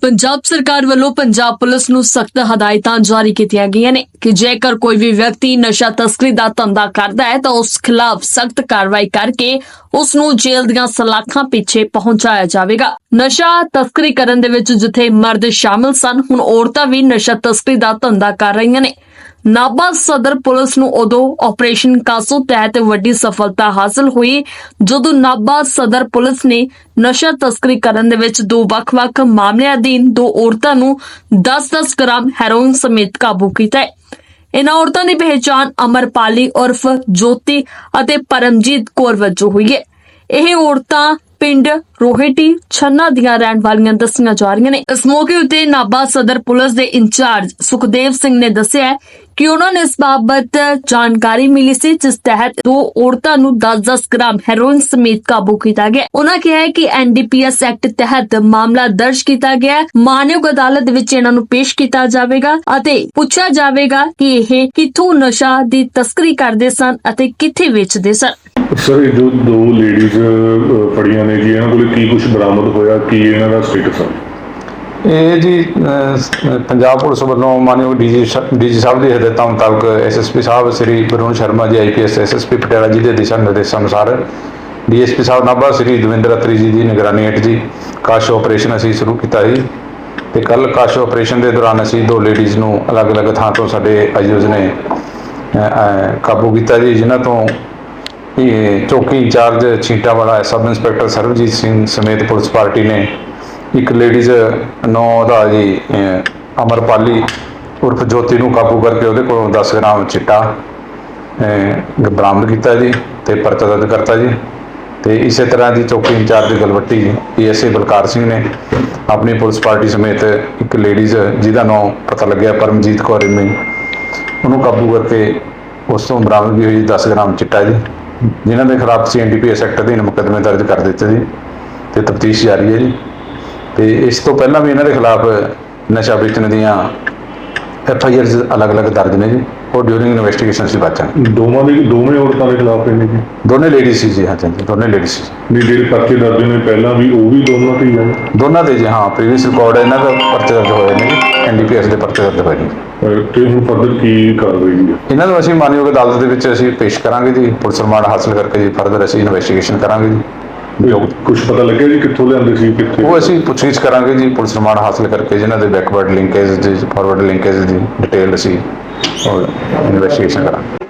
ਪੰਜਾਬ ਸਰਕਾਰ ਵੱਲੋਂ ਪੰਜਾਬ ਪੁਲਿਸ ਨੂੰ ਸਖਤ ਹਦਾਇਤਾਂ ਜਾਰੀ ਕੀਤੀਆਂ ਗਈਆਂ ਨੇ ਕਿ ਜੇਕਰ ਕੋਈ ਵੀ ਵਿਅਕਤੀ ਨਸ਼ਾ ਤਸਕਰੀ ਦਾ ਧੰਦਾ ਕਰਦਾ ਹੈ ਤਾਂ ਉਸ ਖਿਲਾਫ ਸਖਤ ਕਾਰਵਾਈ ਕਰਕੇ ਉਸ ਨੂੰ ਜੇਲ੍ਹ ਦੀਆਂ ਸਲਾਖਾਂ ਪਿੱਛੇ ਪਹੁੰਚਾਇਆ ਜਾਵੇਗਾ। ਨਸ਼ਾ ਤਸਕਰੀ ਕਰਨ ਦੇ ਵਿੱਚ ਜਿੱਥੇ ਮਰਦ ਸ਼ਾਮਿਲ ਸਨ, ਹੁਣ ਔਰਤਾਂ ਵੀ ਨਸ਼ਾ ਤਸਕਰੀ ਦਾ ਧੰਦਾ ਕਰ ਰਹੀਆਂ ਨੇ। ਨਾਭਾ ਸਦਰ ਪੁਲਿਸ ਨੂੰ ਉਦੋਂ ਆਪਰੇਸ਼ਨ ਕਾਸੋ ਤਹਿਤ ਵੱਡੀ ਸਫਲਤਾ ਹਾਸਲ ਹੋਈ, ਜਦੋਂ ਨਾਭਾ ਸਦਰ ਪੁਲਿਸ ਨੇ ਨਸ਼ਾ ਤਸਕਰੀ ਕਰਨ ਦੇ ਵਿੱਚ ਦੋ ਵੱਖ-ਵੱਖ ਮਾਮਲਿਆਂ ਅਧੀਨ ਦੋ ਔਰਤਾਂ ਨੂੰ 10-10 ਗ੍ਰਾਮ ਹੈਰੋਇਨ ਸਮੇਤ ਕਾਬੂ ਕੀਤਾ ਹੈ। ਇਨ੍ਹਾਂ ਔਰਤਾਂ ਦੀ ਪਹਿਚਾਣ ਅਮਰਪਾਲੀ ਉਰਫ ਜੋਤੀ ਅਤੇ ਪਰਮਜੀਤ ਕੌਰ ਵਜੋਂ ਹੋਈ ਹੈ। ਇਹ ਔਰਤਾਂ ਪਿੰਡ ਰੋਹਿਟੀ ਛੰਨਾ ਦੀਆਂ ਰਹਿਣ ਵਾਲੀਆਂ ਦੱਸੀਆਂ ਜਾ ਰਹੀਆਂ ਨੇ। ਇਸ ਮੌਕੇ ਉੱਤੇ ਨਾਭਾ ਸਦਰ ਪੁਲਿਸ ਦੇ ਇੰਚਾਰਜ ਸੁਖਦੇਵ ਸਿੰਘ ਨੇ ਦੱਸਿਆ ਕਿ ਉਹਨਾਂ ਨੇ ਇਸ ਬਾਬਤ ਜਾਣਕਾਰੀ ਮਿਲੀ ਸੀ, ਜਿਸ ਤਹਿਤ ਦੋ ਔਰਤਾਂ ਨੂੰ 10-10 ਗ੍ਰਾਮ ਹੈਰੋਇਨ ਸਮੇਤ ਕਾਬੂ ਕੀਤਾ ਗਿਆ। ਉਹਨਾਂ ਕਿਹਾ ਹੈ ਕਿ ਐਨਡੀਪੀਐਸ ਐਕਟ ਤਹਿਤ ਮਾਮਲਾ ਦਰਜ ਕੀਤਾ ਗਿਆ। ਮਾਨਯੋਗ ਅਦਾਲਤ ਵਿੱਚ ਇਹਨਾਂ ਨੂੰ ਪੇਸ਼ ਕੀਤਾ ਜਾਵੇਗਾ ਅਤੇ ਪੁੱਛਿਆ ਜਾਵੇਗਾ ਕਿ ਇਹ ਕਿੱਥੋਂ ਨਸ਼ਾ ਦੀ ਤਸਕਰੀ ਕਰਦੇ ਸਨ ਅਤੇ ਕਿੱਥੇ ਵੇਚਦੇ ਸਨ। ਸਰ ਇਹ ਜੋ ਦੋ ਲੇਡੀਜ਼ ਫੜੀਆਂ ਨੇ ਜੀ, ਇਹਨਾਂ ਕੋਲ ਕੀ ਕੁਝ ਬਰਾਮਦ ਹੋਇਆ? ਕੀ ਇਹਨਾਂ ਦਾ ਸਟੇਟਸ ਆ? ਇਹ ਜੀ ਪੰਜਾਬ ਪੁਲਿਸ ਵੱਲੋਂ ਮਾਨਯੋਗ ਡੀਜੀ ਡੀਜੀ ਸਾਹਿਬ ਦੀ ਹਦਾਇਤਾਂ ਮੁਤਾਬਕ SSP Sahib Shri Varun Sharma ji IPS SSP Patiala ji ਦੇ ਦਿਸ਼ਾ ਨਿਰਦੇਸ਼ਾਂ ਅਨੁਸਾਰ ਡੀਐਸਪੀ ਸਾਹਿਬ ਨਾਭਾ, ਸ੍ਰੀ ਦਵਿੰਦਰ ਅਤਰੀ ਜੀ ਦੀ ਨਿਗਰਾਨੀ ਹੇਠ ਜੀ ਕਾਸ਼ ਆਪਰੇਸ਼ਨ ਅਸੀਂ ਸ਼ੁਰੂ ਕੀਤਾ ਸੀ ਤੇ ਕੱਲ ਕਾਸ਼ ਆਪਰੇਸ਼ਨ ਦੇ ਦੌਰਾਨ ਅਸੀਂ ਦੋ ਲੇਡੀਜ਼ ਨੂੰ ਅਲੱਗ-ਅਲੱਗ ਥਾਂ ਤੋਂ ਸਾਡੇ ਆਯੂਜ਼ ਨੇ ਕਾਬੂ ਕੀਤਾ ਜੀ, ਜਿਨ੍ਹਾਂ ਤੋਂ ਇਹ ਚੌਕੀ ਇੰਚਾਰਜ ਛੀਟਾ ਵਾਲਾ ਸਬ ਇੰਸਪੈਕਟਰ ਸਰਵਜੀਤ ਸਿੰਘ ਸਮੇਤ ਪੁਲਿਸ ਪਾਰਟੀ ਨੇ ਇੱਕ ਲੇਡੀਜ਼ ਨੌ ਦਾ ਜੀ ਅਮਰਪਾਲੀ ਉਰਫ ਜੋਤੀ ਨੂੰ ਕਾਬੂ ਕਰਕੇ ਉਹਦੇ ਕੋਲੋਂ 10 ਗ੍ਰਾਮ ਚਿੱਟਾ ਬਰਾਮਦ ਕੀਤਾ ਜੀ ਤੇ ਪਰਚਾ ਦਰਜ ਕਰਤਾ ਜੀ। ਤੇ ਇਸੇ ਤਰ੍ਹਾਂ ਦੀ ਚੌਕੀ ਇੰਚਾਰਜ ਗਲਵੱਟੀ ਪੀਐਸਏ ਬਲਕਾਰ ਸਿੰਘ ਨੇ ਆਪਣੀ ਪੁਲਿਸ ਪਾਰਟੀ ਸਮੇਤ ਇੱਕ ਲੇਡੀਜ਼ ਜਿਹਦਾ ਨਾਮ ਪਤਾ ਲੱਗਿਆ ਪਰਮਜੀਤ ਕੌਰ ਇਮੀ। ਉਹਨੂੰ ਕਾਬੂ ਕਰਕੇ ਉਸ ਤੋਂ ਬਰਾਮਦਗੀ ਹੋਈ 10 ਗ੍ਰਾਮ ਚਿੱਟਾ ਜੀ। ਜਿਨ੍ਹਾਂ ਦੇ ਖਿਲਾਫ ਸੀ ਐਨਡੀਪੀਐਸ ਐਕਟ ਅਧੀਨ ਮੁਕੱਦਮੇ ਦਰਜ ਕਰ ਦਿੱਤੇ ਜੀ ਤੇ ਤਫਤੀਸ਼ ਜਾਰੀ ਹੈ ਜੀ। ਤੇ ਇਸ ਤੋਂ ਪਹਿਲਾਂ ਵੀ ਇਹਨਾਂ ਦੇ ਖਿਲਾਫ ਨਸ਼ਾ ਵੇਚਣ ਦੀਆਂ ਐਫ ਆਈ ਅਲੱਗ-ਅਲੱਗ ਦਰਜ ਨੇ ਜੀ। ਉਹ ਡਿਊਰਿੰਗ ਇਨਵੈਸਟੀਗੇਸ਼ਨ ਸੀ ਬਚਣ। ਦੋਵਾਂ ਦੇ ਦੋਵੇਂ ਔਰਤਾਂ ਦੇ ਖਿਲਾਫ ਇਹਨੇ ਜੀ। ਦੋਨੇ ਲੇਡੀਜ਼ ਸੀ ਜੀ ਹਾਂ ਜੀ ਦੋਨੇ ਲੇਡੀਜ਼ ਸੀ। ਨਹੀਂ ਜਿਹੜੇ ਪਰਚੇ ਦਰਜ ਨੇ ਪਹਿਲਾਂ ਵੀ ਉਹ ਵੀ ਦੋਨਾਂ ਤੇ ਹੀ ਆ। ਦੋਨਾਂ ਦੇ ਜੀ ਹਾਂ ਪ੍ਰੀਵੀਅਸ ਰਿਕਾਰਡ ਹੈ ਇਹਨਾਂ ਦਾ ਪਰਚੇ ਦਰਜ ਹੋਏ ਨੇ ਐਨਡੀਪੀਐਸ ਦੇ ਪਰਚੇ ਦਰਜ ਹੋਏ ਨੇ ਤੇ ਹੁਣ ਫਰਦਰ ਕੀ ਕਾਰਵਾਈ ਹੈ? ਇਹਨਾਂ ਨੂੰ ਅਸੀਂ ਮਾਨਯੋਗ ਅਦਾਲਤ ਦੇ ਵਿੱਚ ਅਸੀਂ ਪੇਸ਼ ਕਰਾਂਗੇ ਜੀ। ਪੁਲਿਸ ਰਿਮਾਂਡ ਹਾਸਲ ਕਰਕੇ ਜੀ ਫਰਦਰ ਅਸੀਂ ਇਨਵੈਸਟੀਗੇਸ਼ਨ ਕਰਾਂਗੇ ਜੀ। ਜੋ ਕੁਝ ਪਤਾ ਲੱਗਿਆ ਜੀ ਕਿੱਥੋਂ ਲਿਆਂਦੇ ਸੀ, ਕਿੱਥੇ ਉਹ ਅਸੀਂ ਪੁੱਛਗਿੱਛ ਕਰਾਂਗੇ ਜੀ, ਪੁਲਿਸ ਰਿਮਾਂਡ ਹਾਸਲ ਕਰਕੇ ਜਿਨ੍ਹਾਂ ਦੇ ਬੈਕਵਰਡ ਲਿੰਕੇਜ ਦੀ ਫਾਰਵਰਡ ਲਿੰਕੇਜ ਦੀ ਡਿਟੇਲ ਅਸੀਂ ਇਨਵੈਸਟੀਗੇਸ਼ਨ ਕਰਾਂਗੇ।